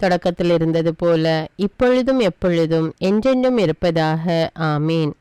தொடக்கத்தில் இருந்தது போல இப்பொழுதும் எப்பொழுதும் என்றென்றும் இருப்பதாக. ஆமீன்.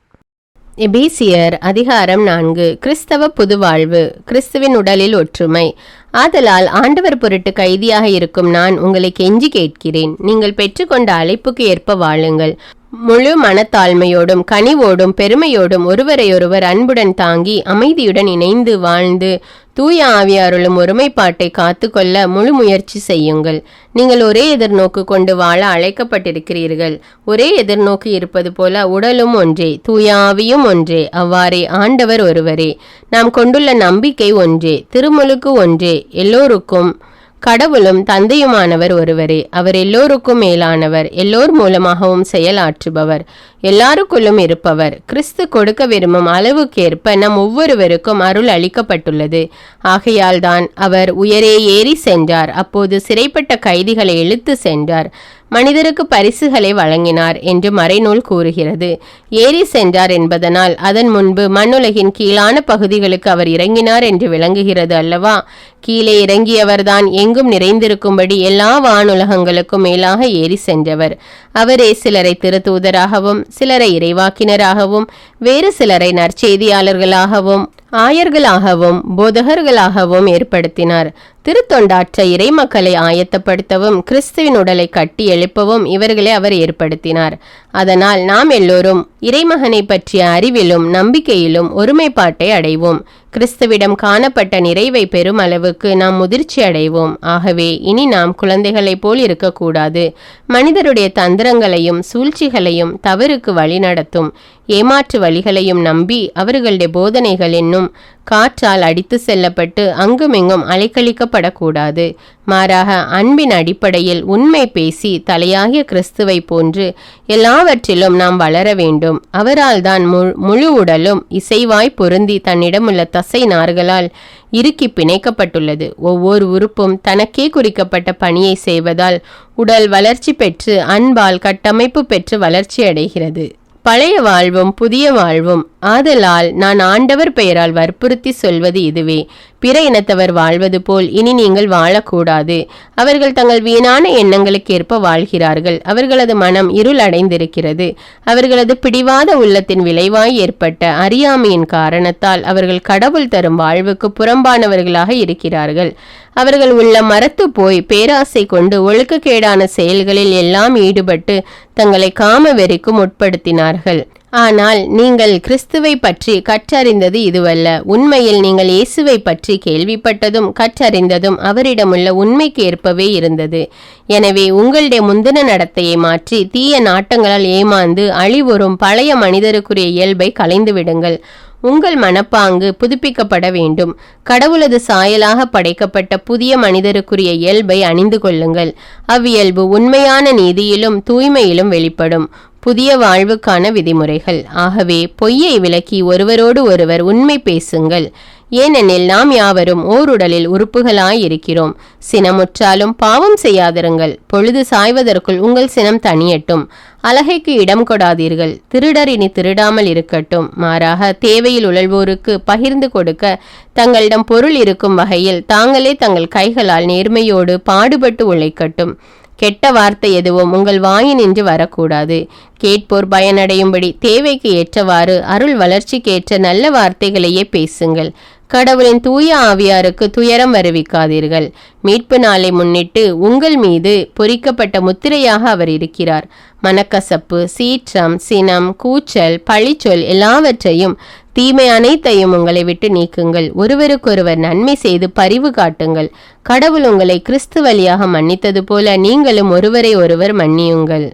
எபேசியர் அதிகாரம் நான்கு. கிறிஸ்தவ புதுவாழ்வு. கிறிஸ்துவின் உடலில் ஒற்றுமை. ஆதலால் ஆண்டவர் பொருட்டு கைதியாக இருக்கும் நான் உங்களை கெஞ்சி கேட்கிறேன். நீங்கள் பெற்றுக்கொண்ட அழைப்புக்கு ஏற்ப வாழுங்கள். முழு மனத்தாழ்மையோடும் கனிவோடும் பெருமையோடும் ஒருவரையொருவர் அன்புடன் தாங்கி அமைதியுடன் இணைந்து வாழ்ந்து தூய ஆவியாருளும் ஒருமைப்பாட்டை காத்துக்கொள்ள முழு முயற்சி செய்யுங்கள். நீங்கள் ஒரே எதிர்நோக்கு கொண்டு வாழ அழைக்கப்பட்டிருக்கிறீர்கள். ஒரே எதிர்நோக்கு இருப்பது போல உடலும் ஒன்றே தூய ஆவியும் ஒன்றே அவ்வாறே ஆண்டவர் ஒருவரே. நாம் கொண்டுள்ள நம்பிக்கை ஒன்றே திருமுழுக்கு ஒன்றே எல்லோருக்கும் கடவுளும் தந்தையுமானவர் ஒருவரே. அவர் எல்லோருக்கும் மேலானவர். எல்லோர் மூலமாகவும் செயலாற்றுபவர். எல்லாருக்குள்ளும் இருப்பவர். கிறிஸ்து கொடுக்க விரும்பும் அளவுக்கேற்ப நம் ஒவ்வொருவருக்கும் அருள் அளிக்கப்பட்டுள்ளது. ஆகையால் தான் அவர் உயரே ஏறி சென்றார். அப்போது சிறைப்பட்ட கைதிகளை இழுத்து சென்றார். மனிதருக்கு பரிசுகளை வழங்கினார் என்று மறைநூல் கூறுகிறது. ஏறி சென்றார் என்பதனால் அதன் முன்பு மண்ணுலகின் கீழான பகுதிகளுக்கு அவர் இறங்கினார் என்று விளங்குகிறது அல்லவா? கீழே இறங்கியவர்தான் எங்கும் நிறைந்திருக்கும்படி எல்லா வானுலகங்களுக்கும் மேலாக ஏறி சென்றவர். அவரே சிலரை திருத்தூதராகவும் சிலரை இறைவாக்கினராகவும் வேறு சிலரை நற்செய்தியாளர்களாகவும் ஆயர்களாகவும் போதகர்களாகவும் ஏற்படுத்தினார். திருத்தொண்டாற்ற இறைமக்களை ஆயத்தப்படுத்தவும் கிறிஸ்துவின் உடலை கட்டி எழுப்பவும் இவர்களை அவர் ஏற்படுத்தினார். அதனால் நாம் எல்லோரும் இறைமகனை பற்றிய அறிவிலும் நம்பிக்கையிலும் ஒருமைப்பாட்டை அடைவோம். கிறிஸ்துவிடம் காணப்பட்ட நிறைவை பெறும் அளவுக்கு நாம் முதிர்ச்சி அடைவோம். ஆகவே இனி நாம் குழந்தைகளைப் போல் இருக்கக்கூடாது. மனிதருடைய தந்திரங்களையும் சூழ்ச்சிகளையும் தவறுக்கு வழிநடத்தும். ஏமாற்று வழிகளையும் நம்பி அவர்களுடைய போதனைகள் என்னும் காற்றால் அடித்து செல்லப்பட்டு அங்குமிங்கும் அலைக்கழிக்கப்படக்கூடாது. மாறாக அன்பின் அடிப்படையில் உண்மை பேசி தலையாகிய கிறிஸ்துவை போன்று எல்லாவற்றிலும் நாம் வளர வேண்டும். அவரால் தான் முழு உடலும் இசைவாய் பொருந்தி தன்னிடமுள்ள தசை நார்களால் இறுக்கி பிணைக்கப்பட்டுள்ளது. ஒவ்வொரு உறுப்பும் தனக்கே குறிக்கப்பட்ட பணியை செய்வதால் உடல் வளர்ச்சி பெற்று அன்பால் கட்டமைப்பு பெற்று வளர்ச்சி அடைகிறது. பழைய வாழ்வும் புதிய வாழ்வும். ஆதலால் நான் ஆண்டவர் பெயரால் வற்புறுத்தி சொல்வது இதுவே. பிற இனத்தவர் வாழ்வது போல் இனி நீங்கள் வாழக்கூடாது. அவர்கள் தங்கள் வீணான எண்ணங்களுக்கேற்ப வாழ்கிறார்கள். அவர்களது மனம் இருள் அடைந்திருக்கிறது அவர்களது பிடிவாத உள்ளத்தின் விளைவாய் ஏற்பட்ட அறியாமையின் காரணத்தால் அவர்கள் கடவுள் தரும் வாழ்வுக்கு புறம்பானவர்களாக இருக்கிறார்கள். அவர்கள் உள்ள மரத்து போய் பேராசை கொண்டு ஒழுக்கக்கேடான செயல்களில் எல்லாம் ஈடுபட்டு தங்களை காம வெறிக்கும் உட்படுத்தினார்கள். ஆனால் நீங்கள் கிறிஸ்துவை பற்றி கற்றறிந்தது இதுவல்ல. உண்மையில் நீங்கள் இயேசுவை பற்றி கேள்விப்பட்டதும் கற்றறிந்ததும் அவரிடமுள்ள உண்மைக்கு ஏற்பவே இருந்தது. எனவே உங்களுடைய முந்தின நடத்தையை மாற்றி தீய நாட்டங்களால் ஏமாந்து அழிவுறும் பழைய மனிதருக்குரிய இயல்பை கலைந்து விடுங்கள் உங்கள் மனப்பாங்கு புதுப்பிக்கப்பட வேண்டும். கடவுளது சாயலாக படைக்கப்பட்ட புதிய மனிதருக்குரிய இயல்பை அணிந்து கொள்ளுங்கள். அவ்வியல்பு உண்மையான நீதியிலும் தூய்மையிலும் வெளிப்படும். புதிய வாழ்வுக்கான விதிமுறைகள். ஆகவே பொய்யை விலக்கி ஒருவரோடு ஒருவர் உண்மை பேசுங்கள். ஏனெனில் நாம் யாவரும் ஓருடலில் உறுப்புகளாயிருக்கிறோம். சினமுற்றாலும் பாவம் செய்யாதிருங்கள். பொழுது சாய்வதற்குள் உங்கள் சினம் தனியட்டும் அழகைக்கு இடம் கொடாதீர்கள். திருடர் இனி திருடாமல் இருக்கட்டும். மாறாக தேவையில் உழல்வோருக்கு பகிர்ந்து கொடுக்க தங்களிடம் பொருள் இருக்கும் வகையில் தாங்களே தங்கள் கைகளால் நேர்மையோடு பாடுபட்டு உழைக்கட்டும். கெட்ட வார்த்தை எதுவும் உங்கள் வாயினின்று வரக்கூடாது. கேட்போர் பயனடையும்படி தேவைக்கு ஏற்றவாறு அருள் வளர்ச்சிக்கேற்ற நல்ல வார்த்தைகளையே பேசுங்கள். கடவுளின் தூய ஆவியாருக்கு துயரம் வருவிக்காதீர்கள். மீட்பு நாளை முன்னிட்டு உங்கள் மீது பொறிக்கப்பட்ட முத்திரையாக அவர் இருக்கிறார். மனக்கசப்பு சீற்றம் சினம் கூச்சல் பழிச்சொல் எல்லாவற்றையும் தீமை அனைத்தையும் உங்களை விட்டு நீக்குங்கள். ஒருவருக்கொருவர் நன்மை செய்து பரிவு காட்டுங்கள். கடவுள் உங்களை கிறிஸ்து வழியாக மன்னித்தது போல நீங்களும் ஒருவரை ஒருவர் மன்னியுங்கள்.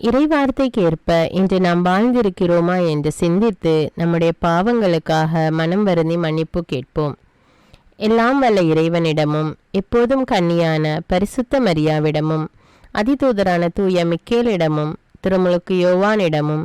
இறைவார்த்தைக்கேற்ப இன்று நாம் வாழ்ந்திருக்கிறோமா என்று சிந்தித்து நம்முடைய பாவங்களுக்காக மனம் வருந்தி மன்னிப்பு கேட்போம். எல்லாம் வல்ல இறைவனிடமும் எப்போதும் கன்னியான பரிசுத்த மரியாவிடமும் அதிதூதரான தூய மிக்கேலிடமும் திருமுழுக்கு யோவானிடமும்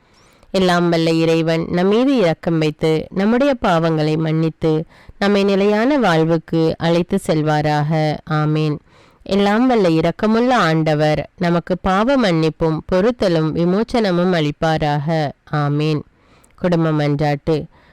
எல்லாம் வல்ல இறைவன் நம்மீது இரக்கம் வைத்து நம்முடைய பாவங்களை மன்னித்து நம்மை நிலையான வாழ்வுக்கு அழைத்து செல்வாராக. ஆமேன். எல்லாம் வல்ல இரக்கமுள்ள ஆண்டவர் நமக்கு பாவ மன்னிப்பும் பொருத்தலும் விமோச்சனமும் அளிப்பாராக. ஆமேன். குடும்பம் மன்றாட்டு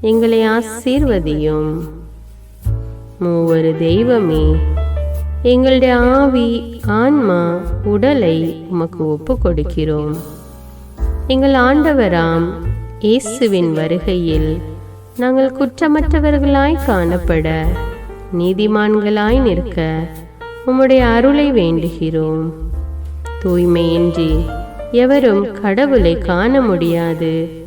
எங்களை ஆசீர்வதியும். மூவரு தெய்வமே எங்களுடைய ஆவி ஆன்மா உடலை உமக்கு ஒப்பு கொடுக்கிறோம் எங்கள் ஆண்டவராம் இயேசுவின் வருகையில் நாங்கள் குற்றமற்றவர்களாய் காணப்பட நீதிமான்களாய் நிற்க உம்முடைய அருளை வேண்டுகிறோம். தூய்மையின்றி எவரும் கடவுளை காண முடியாது.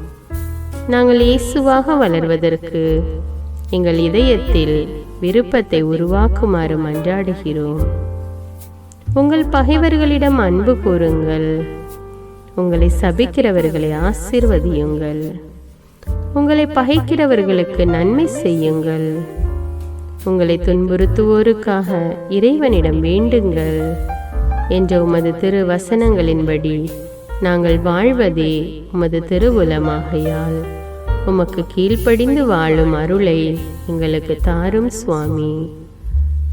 நாங்கள் இயேசுவாக வளர்வதற்கு எங்கள் இதயத்தில் விருப்பத்தை உருவாக்குமாறு மன்றாடுகிறோம். உங்கள் பகைவர்களிடம் அன்பு கூறுங்கள். உங்களை சபிக்கிறவர்களை ஆசீர்வதியுங்கள். உங்களை பகைக்கிறவர்களுக்கு நன்மை செய்யுங்கள். உங்களை துன்புறுத்துவோருக்காக இறைவனிடம் வேண்டுங்கள். என்ற உமது திரு வசனங்களின்படி நாங்கள் வாழ்வதே உமது திருவுலமாகையால் உமக்கு கீழ்ப்படிந்து வாழும் அருளை எங்களுக்கு தாரும் சுவாமி.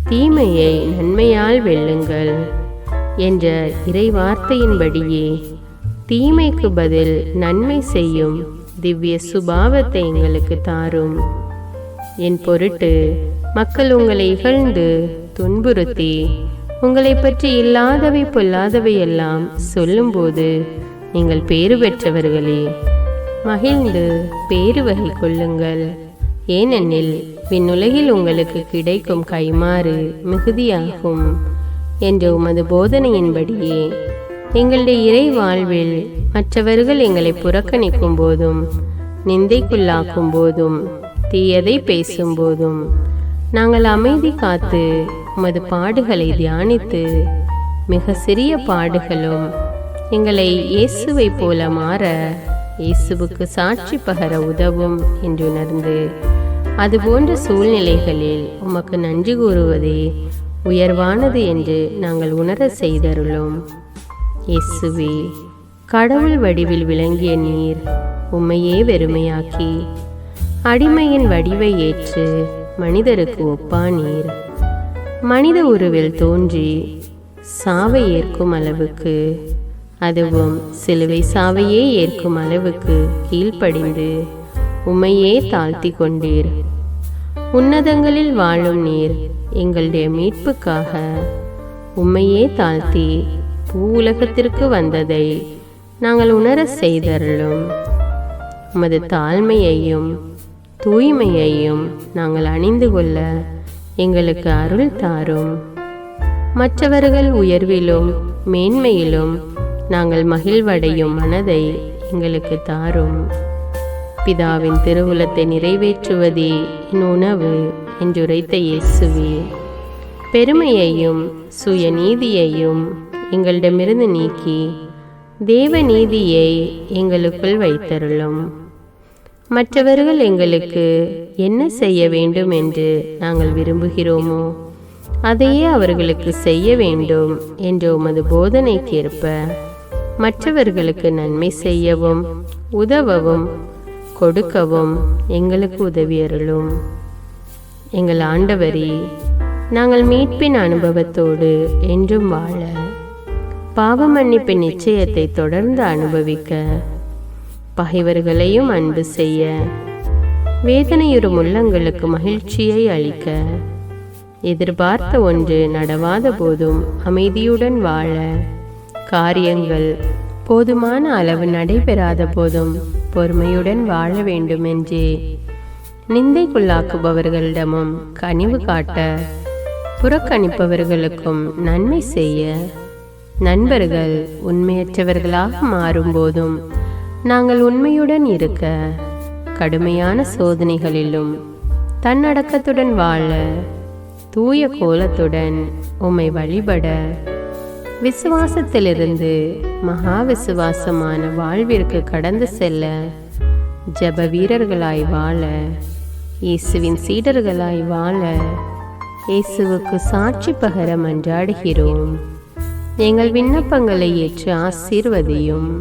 தீமையை நன்மையால் வெல்லுங்கள் என்ற இறை வார்த்தையின்படியே தீமைக்கு பதில் நன்மை செய்யும் திவ்ய சுபாவத்தை எங்களுக்கு தாரும். என் பொருட்டு மக்கள் உங்களை இகழ்ந்து துன்புறுத்தி உங்களை பற்றி இல்லாதவை பொல்லாதவை எல்லாம் சொல்லும்போது நீங்கள் பேறு பெற்றவர்களே. மகிழ்ந்து பேறு வகை கொள்ளுங்கள். ஏனெனில் விண்ணுலகில் உங்களுக்கு கிடைக்கும் கைமாறு மிகுதியாகும் என்ற உமது போதனையின்படியே. எங்களுடைய இறை வாழ்வில் மற்றவர்கள் எங்களை புறக்கணிக்கும் போதும் நிந்தைக்குள்ளாக்கும் போதும் தீயதை பேசும்போதும் நாங்கள் அமைதி காத்து உமது பாடுகளை தியானித்து மிக சிறிய பாடுகளும் எங்களை இயேசுவைப் போல மாற இயேசுவுக்கு சாட்சி பகர உதவும் என்று உணர்ந்து அதுபோன்ற சூழ்நிலைகளில் உமக்கு நன்றி கூறுவதே உயர்வானது என்று நாங்கள் உணர செய்தருளும். இயேசுவே கடவுள் வடிவில் விளங்கிய நீர் உம்மையே வெறுமையாக்கி அடிமையின் வடிவை ஏற்று மனிதருக்கு ஒப்பானீர். மனித உருவில் தோன்றி சாவை ஏற்கும் அளவுக்கு அதுவும் சிலுவை சாவையே ஏற்கும் அளவுக்கு கீழ்ப்படிந்து உம்மையே தாழ்த்தி கொண்டீர். உன்னதங்களில் வாழும் நீர் எங்களுடைய மீட்புக்காக உம்மையே தாழ்த்தி பூ உலகத்திற்கு வந்ததை நாங்கள் உணர செய்தருளும். உமது தாழ்மையையும் தூய்மையையும் நாங்கள் அணிந்து கொள்ள எங்களுக்கு அருள் தாரும். மற்றவர்கள் உயர்விலும் மேன்மையிலும் நாங்கள் மகிழ்வடையும் மனதை எங்களுக்கு தாரும். பிதாவின் திருவுலத்தை நிறைவேற்றுவதே என் உணவு என்றுரைத்த இயேசுவே. பெருமையையும் சுயநீதியையும் எங்களிடமிருந்து நீக்கி தேவ நீதியை எங்களுக்குள் வைத்தருளும். மற்றவர்கள் எங்களுக்கு என்ன செய்ய வேண்டும் என்று நாங்கள் விரும்புகிறோமோ அதையே அவர்களுக்கு செய்ய வேண்டும் என்ற உமது போதனைக்கேற்ப மற்றவர்களுக்கு நன்மை செய்யவும் உதவவும் கொடுக்கவும் எங்களுக்கு உதவியருளும் எங்கள் ஆண்டவரே நாங்கள் மீட்பின் அனுபவத்தோடு என்றும் வாழ பாவ மன்னிப்பின் நிச்சயத்தை தொடர்ந்து அனுபவிக்க பகைவர்களையும் அன்பு செய்ய. வேதனையுறும் உள்ளங்களுக்கு மகிழ்ச்சியை அளிக்க. எதிர்பார்த்த ஒன்று நடவாத போதும் அமைதியுடன் வாழ. காரியங்கள் போதுமான அளவு நடைபெறாத போதும் பொறுமையுடன் வாழ வேண்டும் என்றே நிந்தைக்குள்ளாக்குபவர்களிடமும் கனிவு காட்ட. புறக்கணிப்பவர்களுக்கும் நன்மை செய்ய. நண்பர்கள் உண்மையற்றவர்களாக மாறும்போதும் நாங்கள் உண்மையுடன் இருக்க கடுமையான சோதனைகளிலும் தன்னடக்கத்துடன் வாழ தூய கோலத்துடன் உம்மை வழிபட விசுவாசத்திலிருந்து மகா விசுவாசமான வாழ்விற்கு கடந்து செல்ல ஜப வீரர்களாய் வாழ இயேசுவின் சீடர்களாய் வாழ இயேசுவுக்கு சாட்சி பகர மன்றாடுகிறோம் எங்கள் விண்ணப்பங்களை ஏற்று ஆசீர்வதியும்.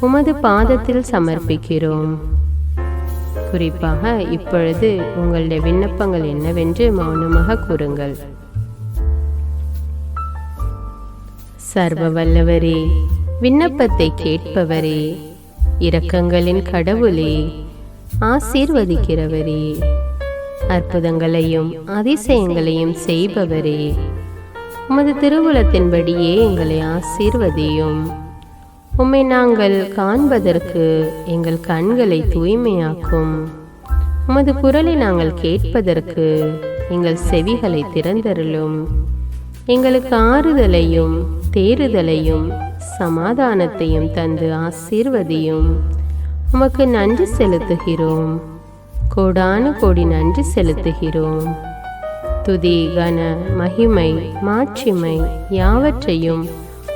உமது பாதத்தில் சமர்ப்பிக்கிறோம். குறிப்பாக இப்பொழுது உங்களுடைய விண்ணப்பங்கள் என்னவென்று மௌனமாக கூறுங்கள். சர்வ வல்லவரே விண்ணப்பத்தை கேட்பவரே இரக்கங்களின் கடவுளே ஆசீர்வதிக்கிறவரே அற்புதங்களையும் அதிசயங்களையும் செய்பவரே உமது திருவுலத்தின்படியே எங்களை ஆசீர்வதியும். உம்மை நாங்கள் காண்பதற்கு எங்கள் கண்களை தூய்மையாக்கும். உமது குரலை நாங்கள் கேட்பதற்கு எங்கள் செவிகளை திறந்தருளும். எங்களுக்கு ஆறுதலையும் தேறுதலையும் சமாதானத்தையும் தந்து ஆசீர்வதியும். உமக்கு நன்றி செலுத்துகிறோம். கோடானு கோடி நன்றி செலுத்துகிறோம். துதி கன மகிமை மாட்சிமை யாவற்றையும்